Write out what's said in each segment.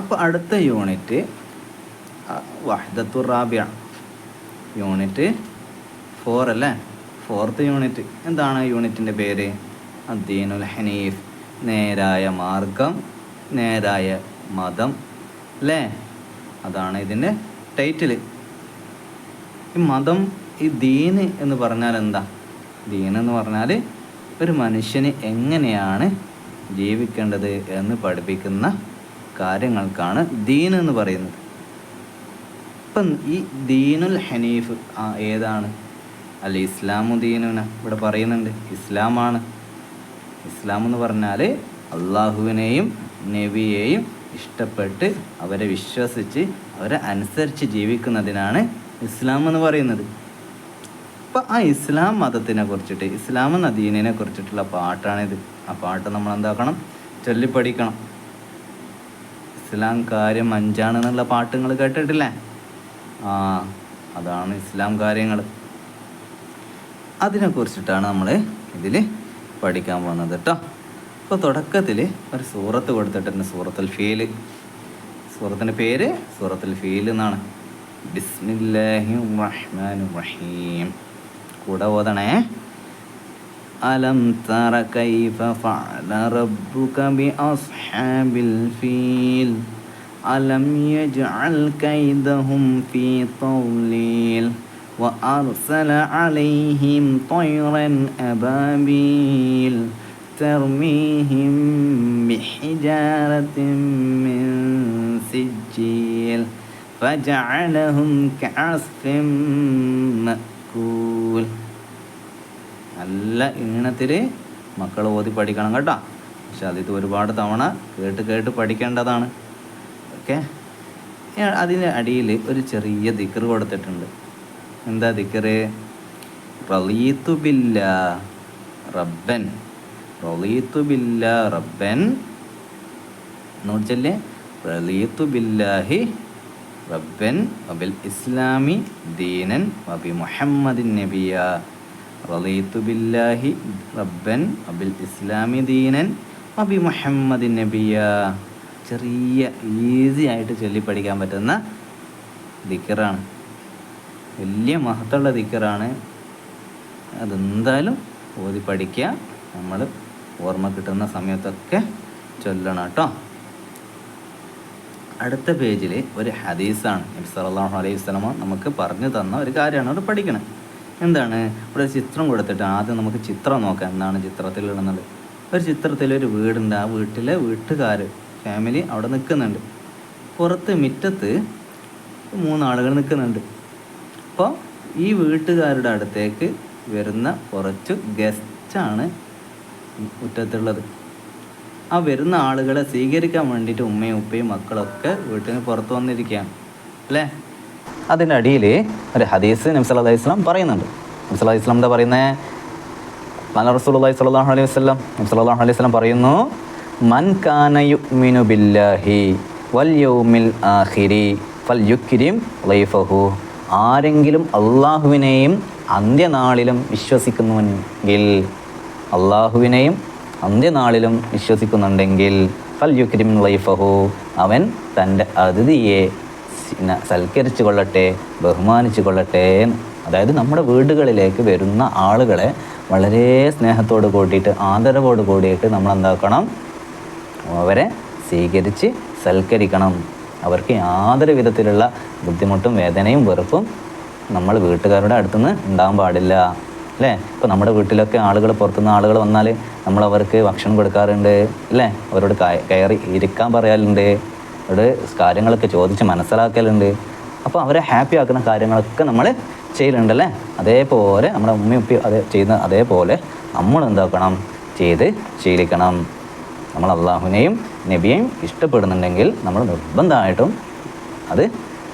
അപ്പോൾ അടുത്ത യൂണിറ്റ് വഹദത്തു റാബിയ. യൂണിറ്റ് ഫോർ അല്ലേ? ഫോർത്ത് യൂണിറ്റ് എന്താണ് യൂണിറ്റിന്റെ പേര്? അദ്ദീനുൽ ഹനീഫ്. നേരായ മാർഗം നേരായ മതം അല്ലേ? അതാണ് ഇതിന്റെ ടൈറ്റിൽ ഈ മതം ഈ ദീന് എന്ന് പറഞ്ഞാൽ എന്താ? ദീൻ എന്ന് പറഞ്ഞാൽ ഒരു മനുഷ്യന് എങ്ങനെയാണ് ജീവിക്കേണ്ടത് എന്ന് പഠിപ്പിക്കുന്ന കാര്യങ്ങൾക്കാണ് ദീൻ എന്ന് പറയുന്നത്. ഇപ്പം ഈ ദീനുൽ ഹനീഫ് ആ ഏതാണ്? അല്ല ഇസ്ലാമു ഇവിടെ പറയുന്നുണ്ട്. ഇസ്ലാമാണ്. ഇസ്ലാം എന്ന് പറഞ്ഞാൽ അള്ളാഹുവിനെയും നബിയെയും ഇഷ്ടപ്പെട്ട് അവരെ വിശ്വസിച്ച് അവരെ അനുസരിച്ച് ജീവിക്കുന്നതിനാണ് ഇസ്ലാം എന്ന് പറയുന്നത്. അപ്പം ആ ഇസ്ലാം മതത്തിനെ കുറിച്ചിട്ട് ഇസ്ലാം എന്ന ദീനിനെ കുറിച്ചിട്ടുള്ള പാട്ടാണിത്. ആ പാട്ട് നമ്മൾ എന്താക്കണം ചൊല്ലിപ്പഠിക്കണം. ഇസ്ലാം കാര്യം അഞ്ചാണെന്നുള്ള പാട്ട് നിങ്ങൾ കേട്ടിട്ടില്ലേ? ആ അതാണ് ഇസ്ലാം കാര്യങ്ങൾ. അതിനെക്കുറിച്ചിട്ടാണ് നമ്മൾ ഇതിൽ പഠിക്കാൻ പോകുന്നത് കേട്ടോ ഇപ്പോൾ തുടക്കത്തിൽ ഒരു സൂറത്ത് കൊടുത്തിട്ടുണ്ട് സൂറത്തുൽ ഫീൽ സൂറത്തിന്റെ പേര് സൂറത്തുൽ ഫീൽ എന്നാണ്. ബിസ്മില്ലാഹി റഹ്മാൻ റഹീം. കൂടെ ഓതണേ. ألم تر كيف فعل ربك بأصحاب الفيل؟ ألم يجعل كيدهم في طوليل؟ وأرسل عليهم طيرا أبابيل ترميهم بحجارة من سجيل فجعلهم كعصف مأكول. നല്ല ഈണത്തിൽ മക്കൾ ഓതി പഠിക്കണം കേട്ടോ. പക്ഷെ അതിത് ഒരുപാട് തവണ കേട്ട് കേട്ട് പഠിക്കേണ്ടതാണ്. ഓക്കെ? അതിന്റെ അടിയിൽ ഒരു ചെറിയ ദിക്കർ കൊടുത്തിട്ടുണ്ട്. എന്താ ദിക്കറ്? റളീത്തു ബില്ല റബ്ബൻ. റളീത്തു ബില്ല റബ്ബൻ. നോച്ചല്ലേ റളീത്തു ബില്ലാഹി റബ്ബൻ വബിൽ ഇസ്ലാമി ദീനൻ വബി മുഹമ്മദിൻ നബിയ. റളീത്തു ബില്ലാഹി റബ്ബൻ അബിൽ ഇസ്ലാമി ദീനൻ അബി മുഹമ്മദ് നബിയ. ചെറിയ ഈസി ആയിട്ട് ചൊല്ലി പഠിക്കാൻ പറ്റുന്ന ദിക്കറാണ്. വലിയ മഹത്തുള്ള ദിക്കറാണ്. അതെന്തായാലും ഓതി പഠിക്കുക. നമ്മൾ ഓർമ്മ കിട്ടുന്ന സമയത്തൊക്കെ ചൊല്ലണം കേട്ടോ. അടുത്ത പേജിൽ ഒരു ഹദീസാണ്. നബി സല്ലല്ലാഹു അലൈഹി വസല്ലമ നമുക്ക് പറഞ്ഞു തന്ന ഒരു കാര്യമാണ്. അവിടെ പഠിക്കണം. എന്താണ്? ഇവിടെ ചിത്രം കൊടുത്തിട്ട് ആദ്യം നമുക്ക് ചിത്രം നോക്കാം. എന്താണ് ചിത്രത്തിൽ ഇടുന്നത് ഒരു ചിത്രത്തിൽ ഒരു വീടുണ്ട്. ആ വീട്ടിലെ വീട്ടുകാർ ഫാമിലി അവിടെ നിൽക്കുന്നുണ്ട്. പുറത്ത് മുറ്റത്ത് മൂന്നാളുകൾ നിൽക്കുന്നുണ്ട്. അപ്പോൾ ഈ വീട്ടുകാരുടെ അടുത്തേക്ക് വരുന്ന കുറച്ച് ഗസ്റ്റാണ് മുറ്റത്തുള്ളത്. ആ വരുന്ന ആളുകളെ സ്വീകരിക്കാൻ വേണ്ടിയിട്ട് ഉമ്മയും ഉപ്പയും മക്കളൊക്കെ വീട്ടിന് പുറത്ത് വന്നിരിക്കുകയാണ്. അല്ലേ? അതിന്റെ അടിയിൽ ഒരു ഹദീസ് നബ്സ് അലൈഹി സ്വലാം പറയുന്നുണ്ട്. നബ്സ് അലൈഹി സ്വലാം എന്താ പറയുന്നത് പല റസൂലി സ്വല്ലല്ലാഹു അലൈഹി വസല്ലം. നബ്സ് അലൈഹി സ്വലം പറയുന്നു മൻ കാന യുഅ്മിനു ബില്ലാഹി വൽ യൗമിൽ ആഖിരി ഫൽ യുക്രിം ലൈഫഹു. ആരെങ്കിലും അള്ളാഹുവിനെയും അന്ത്യനാളിലും വിശ്വസിക്കുന്നുവെങ്കിൽ അള്ളാഹുവിനെയും അന്ത്യനാളിലും വിശ്വസിക്കുന്നുണ്ടെങ്കിൽ ഫൽ യുക്രിം ലൈഫഹു. അവൻ തന്റെ അതിഥിയെ സൽക്കരിച്ചു കൊള്ളട്ടെ ബഹുമാനിച്ചു കൊള്ളട്ടെ അതായത് നമ്മുടെ വീടുകളിലേക്ക് വരുന്ന ആളുകളെ വളരെ സ്നേഹത്തോട് കൂട്ടിയിട്ട് ആദരവോട് കൂടിയിട്ട് നമ്മൾ എന്താക്കണം അവരെ സ്വീകരിച്ച് സൽക്കരിക്കണം. അവർക്ക് യാതൊരു വിധത്തിലുള്ള ബുദ്ധിമുട്ടും വേദനയും വെറുപ്പും നമ്മൾ വീട്ടുകാരുടെ അടുത്തുനിന്ന് ഉണ്ടാകാൻ പാടില്ല. അല്ലേ? ഇപ്പോൾ നമ്മുടെ വീട്ടിലൊക്കെ ആളുകൾ പുറത്തുനിന്ന് ആളുകൾ വന്നാൽ നമ്മൾ അവർക്ക് ഭക്ഷണം കൊടുക്കാറുണ്ട്. അല്ലേ? അവരോട് കയറി ഇരിക്കാൻ പറയാറുണ്ട്. അവരോട് കാര്യങ്ങളൊക്കെ ചോദിച്ച് മനസ്സിലാക്കലുണ്ട്. അപ്പോൾ അവരെ ഹാപ്പി ആക്കുന്ന കാര്യങ്ങളൊക്കെ നമ്മൾ ചെയ്യലുണ്ടല്ലേ? അതേപോലെ നമ്മുടെ ഉമ്മയും ഉപ്പി അത് ചെയ്യുന്ന അതേപോലെ നമ്മൾ എന്താക്കണം? ചെയ്ത് ശീലിക്കണം. നമ്മൾ അള്ളാഹുവിനെയും നബിയെയും ഇഷ്ടപ്പെടുന്നുണ്ടെങ്കിൽ നമ്മൾ നിർബന്ധമായിട്ടും അത്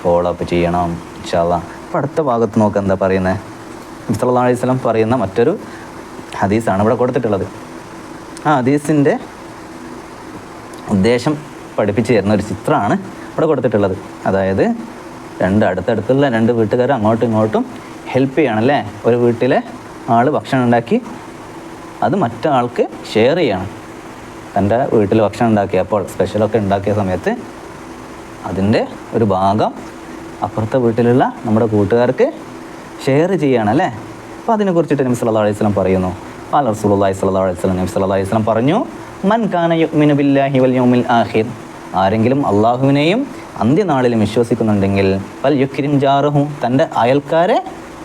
ഫോളോ അപ്പ് ചെയ്യണം ഇൻഷാല്ല അപ്പോൾ അടുത്ത ഭാഗത്ത് നോക്കുക എന്താ പറയുന്നത് മുസ്തല്ലാ അലൈഹി സ്വലം പറയുന്ന മറ്റൊരു ഹദീസാണ് ഇവിടെ കൊടുത്തിട്ടുള്ളത്. ആ ഹദീസിന്റെ ഉദ്ദേശം പഠിപ്പിച്ചു തരുന്ന ഒരു ചിത്രമാണ് ഇവിടെ കൊടുത്തിട്ടുള്ളത്. അതായത് രണ്ട് അടുത്തടുത്തുള്ള രണ്ട് വീട്ടുകാർ അങ്ങോട്ടും ഇങ്ങോട്ടും ഹെൽപ്പ് ചെയ്യണം അല്ലേ ഒരു വീട്ടിലെ ആൾ ഭക്ഷണം ഉണ്ടാക്കി അത് മറ്റാൾക്ക് ഷെയർ ചെയ്യണം. തന്റെ വീട്ടിൽ ഭക്ഷണം ഉണ്ടാക്കിയപ്പോൾ സ്പെഷ്യലൊക്കെ ഉണ്ടാക്കിയ സമയത്ത് അതിന്റെ ഒരു ഭാഗം അപ്പുറത്തെ വീട്ടിലുള്ള നമ്മുടെ കൂട്ടുകാർക്ക് ഷെയർ ചെയ്യണം അല്ലേ അപ്പോൾ അതിനെക്കുറിച്ചിട്ട് നബി സല്ലാ അലൈഹി സ്വലം പറയുന്നു. പാല റസൂലുള്ളാഹി സ്വലാ അലൈഹി സ്വലം നബി സല്ലല്ലാഹു അലൈഹി സ്വലം പറഞ്ഞു മൻ കാന യുഗ്മിനു ബില്ലാഹി വൽ യൗമിൽ ആഖിർ. ആരെങ്കിലും അള്ളാഹുവിനെയും അന്ത്യനാളിലും വിശ്വസിക്കുന്നുണ്ടെങ്കിൽ പൽ യുക്രിം ജാറഹു തന്റെ അയൽക്കാരെ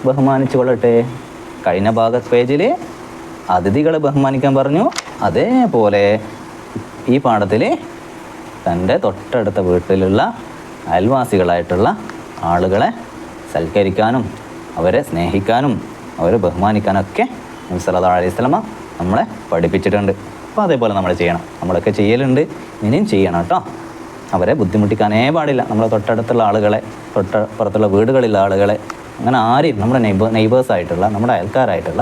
ബഹുമാനിച്ചു കൊള്ളട്ടെ. കഴിഞ്ഞ ഭാഗ പേജിൽ അതിഥികളെ ബഹുമാനിക്കാൻ പറഞ്ഞു. അതേപോലെ ഈ പാഠത്തിൽ തന്റെ തൊട്ടടുത്ത വീട്ടിലുള്ള അയൽവാസികളായിട്ടുള്ള ആളുകളെ സൽക്കരിക്കാനും അവരെ സ്നേഹിക്കാനും അവരെ ബഹുമാനിക്കാനൊക്കെ സല്ലല്ലാഹു അലൈഹി സ്വലമ നമ്മളെ പഠിപ്പിച്ചിട്ടുണ്ട്. അപ്പോൾ അതേപോലെ നമ്മൾ ചെയ്യണം. നമ്മളൊക്കെ ചെയ്യലുണ്ട് ഇനിയും ചെയ്യണം കേട്ടോ. അവരെ ബുദ്ധിമുട്ടിക്കാനേ പാടില്ല. നമ്മളെ തൊട്ടടുത്തുള്ള ആളുകളെ തൊട്ടപ്പുറത്തുള്ള വീടുകളിലുള്ള ആളുകളെ അങ്ങനെ ആരെയും നമ്മുടെ നെയ്ബ നെയ്ബേഴ്സായിട്ടുള്ള നമ്മുടെ അയൽക്കാരായിട്ടുള്ള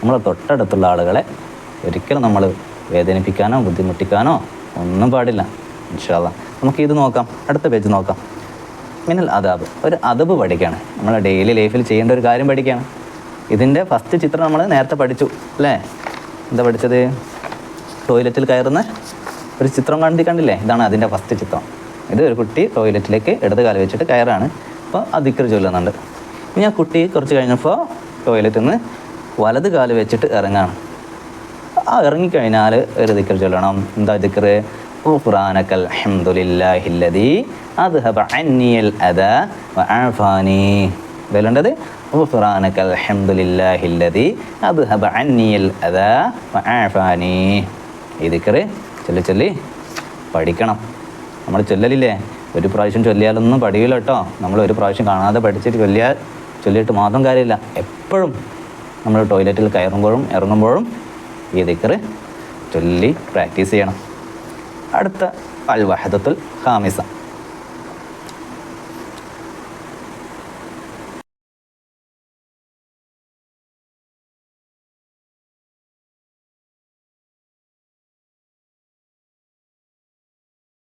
നമ്മളെ തൊട്ടടുത്തുള്ള ആളുകളെ ഒരിക്കലും നമ്മൾ വേദനിപ്പിക്കാനോ ബുദ്ധിമുട്ടിക്കാനോ ഒന്നും പാടില്ല. ഇൻഷാല്ല നമുക്ക് ഇത് നോക്കാം. അടുത്ത പേജ് നോക്കാം. മിനൽ അദാബ്. ഒരു അദബ് പഠിക്കുകയാണ് നമ്മൾ ഡെയിലി ലൈഫിൽ ചെയ്യേണ്ട ഒരു കാര്യം പഠിക്കുകയാണ് ഇതിന്റെ ഫസ്റ്റ് ചിത്രം നമ്മൾ നേരത്തെ പഠിച്ചു അല്ലേ? എന്താ പഠിച്ചത്? ടോയ്ലറ്റിൽ കയറുന്ന ഒരു ചിത്രം കണ്ടി കണ്ടില്ലേ? ഇതാണ് അതിന്റെ ഫസ്റ്റ് ചിത്രം. ഇത് ഒരു കുട്ടി ടോയ്ലറ്റിലേക്ക് ഇടത് കാല വെച്ചിട്ട് കയറാണ്. അപ്പോൾ അതിക്കർ ചൊല്ലുന്നുണ്ട്. ഇനി ആ കുട്ടി കുറച്ച് കഴിഞ്ഞപ്പോൾ ടോയ്ലറ്റിൽ നിന്ന് വലത് കാൽ വെച്ചിട്ട് ഇറങ്ങാണ്. ആ ഇറങ്ങിക്കഴിഞ്ഞാൽ ഒരു ദിക്കർ ചൊല്ലണം. എന്താ ദിക്കർ ഖുറാനക്കൽ അൽഹംദുലില്ലാഹില്ലദി അദ്ഹബ അന്നിയൽ വേണ്ടത് വഅഫാനി ഇതിലുണ്ടത് ഖുറാനക്കൽ അൽഹംദുലില്ലാഹില്ലദി അദ്ഹബ അന്നിയൽ അദ വഅഫാനി ഈ ദിക്കർ ചൊല്ലി ചൊല്ലി. പഠിക്കണം. നമ്മൾ ചൊല്ലലില്ലേ? ഒരു പ്രാവശ്യം ചൊല്ലിയാലൊന്നും പഠിക്കില്ല കേട്ടോ നമ്മൾ ഒരു പ്രാവശ്യം കാണാതെ പഠിച്ചിട്ട് ചൊല്ലിയാൽ ചൊല്ലിയിട്ട് മാത്രം കാര്യമില്ല. എപ്പോഴും നമ്മൾ ടോയ്ലറ്റിൽ കയറുമ്പോഴും ഇറങ്ങുമ്പോഴും ഈ ദിക്കറ് ചൊല്ലി പ്രാക്ടീസ് ചെയ്യണം. അടുത്ത അൽ വഹദത്തുൽ ഖാമിസ.